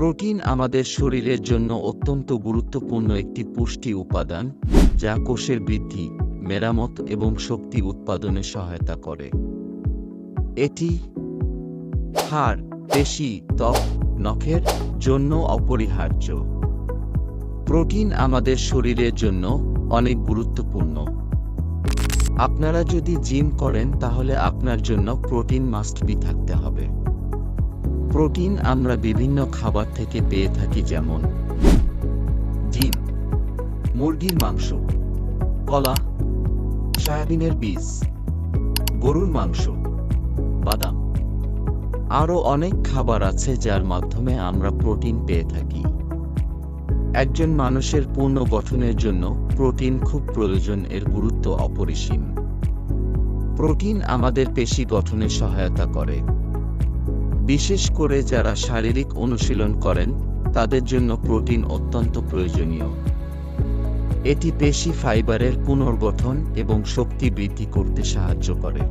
Protein আমাদের শরীরের জন্য অত্যন্ত গুরুত্বপূর্ণ একটি পুষ্টি উপাদান, যা কোষের বৃদ্ধি, মেরামত এবং শক্তি উৎপাদনে সহায়তা করে। এটি হাড়, পেশি, ত্বক, নখের জন্য অপরিহার্য। প্রোটিন আমাদের শরীরের জন্য অনেক গুরুত্বপূর্ণ। আপনারা যদি জিম করেন, তাহলে আপনার জন্য প্রোটিন মাস্ট বি থাকতে হবে। প্রোটিন আমরা বিভিন্ন খাবার থেকে পেয়ে থাকি যেমন ডিম, মুরগির মাংস, কলা, সয়াবিনের বীজ, গরুর মাংস, বাদাম। আরও অনেক খাবার আছে যার মাধ্যমে আমরা প্রোটিন পেয়ে থাকি। একজন মানুষের পূর্ণ গঠনের জন্য প্রোটিন খুব প্রয়োজন, এর গুরুত্ব অপরিসীম। প্রোটিন আমাদের পেশি গঠনে সহায়তা করে। বিশেষ করে যারা শারীরিক অনুশীলন করেন, তাদের জন্য প্রোটিন অত্যন্ত প্রয়োজনীয়। এটি পেশি ফাইবারের পুনর্গঠন এবং শক্তি বৃদ্ধি করতে সাহায্য করে।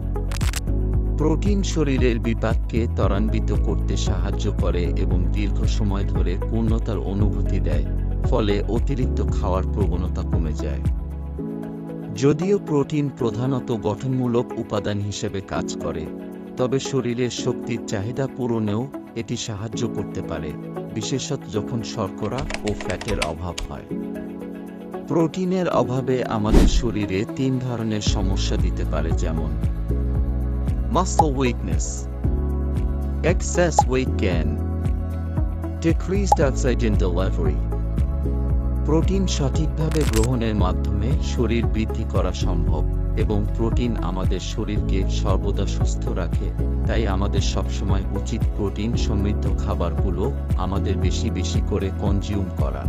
প্রোটিন শরীরের বিপাককে ত্বরান্বিত করতে সাহায্য করে এবং দীর্ঘ সময় ধরে পূর্ণতার অনুভূতি দেয়, ফলে অতিরিক্ত খাওয়ার প্রবণতা কমে যায়। যদিও প্রোটিন প্রধানত গঠনমূলক উপাদান হিসেবে কাজ করে তবে শরীরের শক্তির চাহিদা পূরণেও এটি সাহায্য করতে পারে, বিশেষত যখন শর্করা ও ফ্যাটের অভাব হয়। প্রোটিনের অভাবে আমাদের শরীরে তিন ধরনের সমস্যা দিতে পারে, যেমন muscle weakness, excess weight gain, decreased oxygen delivery protein সঠিকভাবে গ্রহণের মাধ্যমে শরীর বৃদ্ধি করা সম্ভব এবং প্রোটিন আমাদের শরীরকে সর্বদা সুস্থ রাখে। তাই আমাদের সবসময় উচিত প্রোটিন সমৃদ্ধ খাবারগুলো আমাদের বেশি বেশি করে কনজিউম করা।